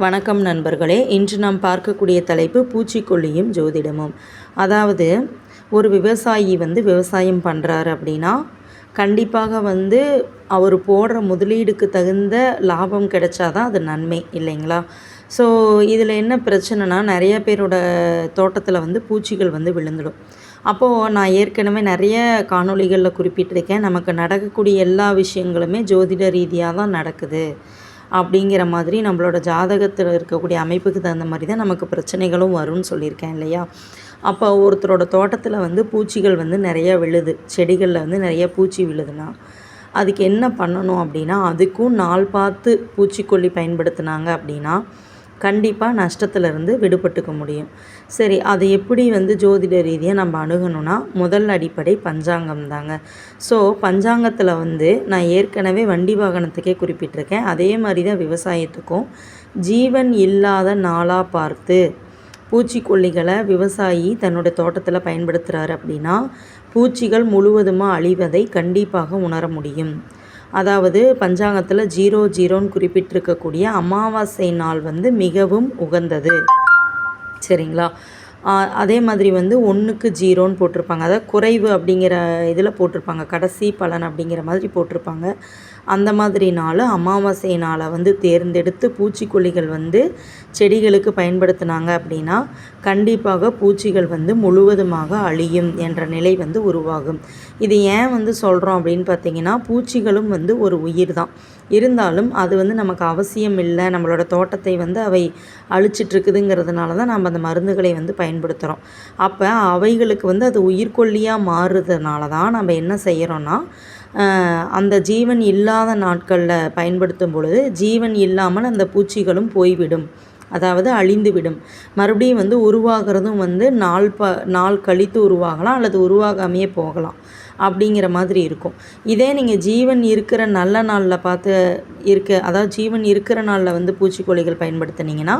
வணக்கம் நண்பர்களே. இன்று நாம் பார்க்கக்கூடிய தலைப்பு பூச்சிக்கொல்லியும் ஜோதிடமும். அதாவது ஒரு விவசாயி வந்து விவசாயம் பண்ணுறாரு அப்படின்னா கண்டிப்பாக வந்து அவர் போடுற முதலீடுக்கு தகுந்த லாபம் கிடைச்சாதான் அது நன்மை இல்லைங்களா? ஸோ இதில் என்ன பிரச்சனைனா நிறைய பேரோட தோட்டத்தில் வந்து பூச்சிகள் வந்து விழுந்துடும். அப்போது நான் ஏற்கனவே நிறைய காணொளிகளில் குறிப்பிட்டிருக்கேன் நமக்கு நடக்கக்கூடிய எல்லா விஷயங்களுமே ஜோதிட ரீதியாக தான் நடக்குது. அப்படிங்கிற மாதிரி நம்மளோட ஜாதகத்தில் இருக்கக்கூடிய அமைப்புக்கு தகுந்த மாதிரி தான் நமக்கு பிரச்சனைகளும் வரும்னு சொல்லியிருக்கேன் இல்லையா? அப்போ ஒருத்தரோட தோட்டத்தில் வந்து பூச்சிகள் வந்து நிறையா விழுது. செடிகளில் வந்து நிறைய பூச்சி விழுதுன்னா அதுக்கு என்ன பண்ணணும் அப்படின்னா அதுக்கும் நாள் பார்த்து பூச்சிக்கொல்லி பயன்படுத்தினாங்க அப்படின்னா கண்டிப்பாக நஷ்டத்துலேருந்து விடுபட்டுக்க முடியும். சரி அதை எப்படி வந்து ஜோதிட ரீதியாக நம்ம அணுகணும்னா முதல் அடிப்படை பஞ்சாங்கம் தாங்க. ஸோ பஞ்சாங்கத்தில் வந்து நான் ஏற்கனவே வண்டி வாகனத்துக்கே குறிப்பிட்டிருக்கேன். அதே மாதிரி தான் விவசாயத்துக்கும். ஜீவன் இல்லாத நாளாக பார்த்து பூச்சிக்கொல்லிகளை விவசாயி தன்னோட தோட்டத்தில் பயன்படுத்துகிறாரு அப்படின்னா பூச்சிகள் முழுவதுமாக அழிவதை கண்டிப்பாக உணர முடியும். அதாவது பஞ்சாங்கத்தில் ஜீரோ ஜீரோன்னு குறிப்பிட்டிருக்கக்கூடிய அமாவாசை நாள் வந்து மிகவும் உகந்தது. சரிங்களா? அதே மாதிரி வந்து ஒன்றுக்கு ஜீரோன்னு போட்டிருப்பாங்க. அதாவது குறைவு அப்படிங்கிற இதில் போட்டிருப்பாங்க. கடைசி பலன் அப்படிங்கிற மாதிரி போட்டிருப்பாங்க. அந்த மாதிரி நாள் அமாவாசை நாளை வந்து தேர்ந்தெடுத்து பூச்சிக்கொல்லிகள் வந்து செடிகளுக்கு பயன்படுத்தினாங்க அப்படின்னா கண்டிப்பாக பூச்சிகள் வந்து முழுவதுமாக அழியும் என்ற நிலை வந்து உருவாகும். இது ஏன் வந்து சொல்கிறோம் அப்படின்னு பார்த்தீங்கன்னா பூச்சிகளும் வந்து ஒரு உயிர் தான். இருந்தாலும் அது வந்து நமக்கு அவசியம் இல்லை. நம்மளோட தோட்டத்தை வந்து அவை அழிச்சிட்ருக்குதுங்கிறதுனால தான் நம்ம அந்த மருந்துகளை வந்து பயன்படுத்துகிறோம் அப்போ அவைகளுக்கு வந்து அது உயிர்கொல்லியாக மாறுறதுனால தான் நம்ம என்ன செய்கிறோன்னா அந்த ஜீவன் இல்லாத நாட்களில் பயன்படுத்தும் பொழுது ஜீவன் இல்லாமல் அந்த பூச்சிகளும் போய்விடும். அதாவது அழிந்துவிடும். மறுபடியும் வந்து உருவாகிறதும் வந்து நாள் ப நாள் கழித்து உருவாகலாம் அல்லது உருவாகாமையே போகலாம் அப்படிங்கிற மாதிரி இருக்கும். இதே நீங்கள் ஜீவன் இருக்கிற நல்ல நாளில் பார்த்து இருக்க அதாவது ஜீவன் இருக்கிற நாளில் வந்து பூச்சிக்கொல்லிகள் பயன்படுத்தினீங்கன்னா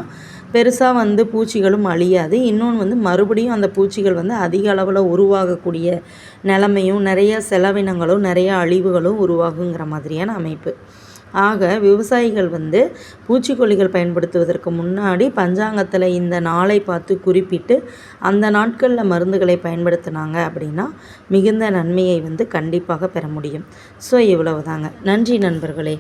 பெருசாக வந்து பூச்சிகளும் அழியாது. இன்னொன்று வந்து மறுபடியும் அந்த பூச்சிகள் வந்து அதிக அளவில் உருவாகக்கூடிய நிலமையும் நிறைய செலவினங்களும் நிறைய அழிவுகளும் உருவாகுங்கிற மாதிரியான அமைப்பு. ஆக விவசாயிகள் வந்து பூச்சிக்கொல்லிகள் பயன்படுத்துவதற்கு முன்னாடி பஞ்சாங்கத்தில் இந்த நாளை பார்த்து குறிப்பிட்டு அந்த நாட்களில் மருந்துகளை பயன்படுத்தினாங்க அப்படின்னா மிகுந்த நன்மையை வந்து கண்டிப்பாக பெற முடியும். ஸோ இவ்வளவு தாங்க நன்றி நண்பர்களே.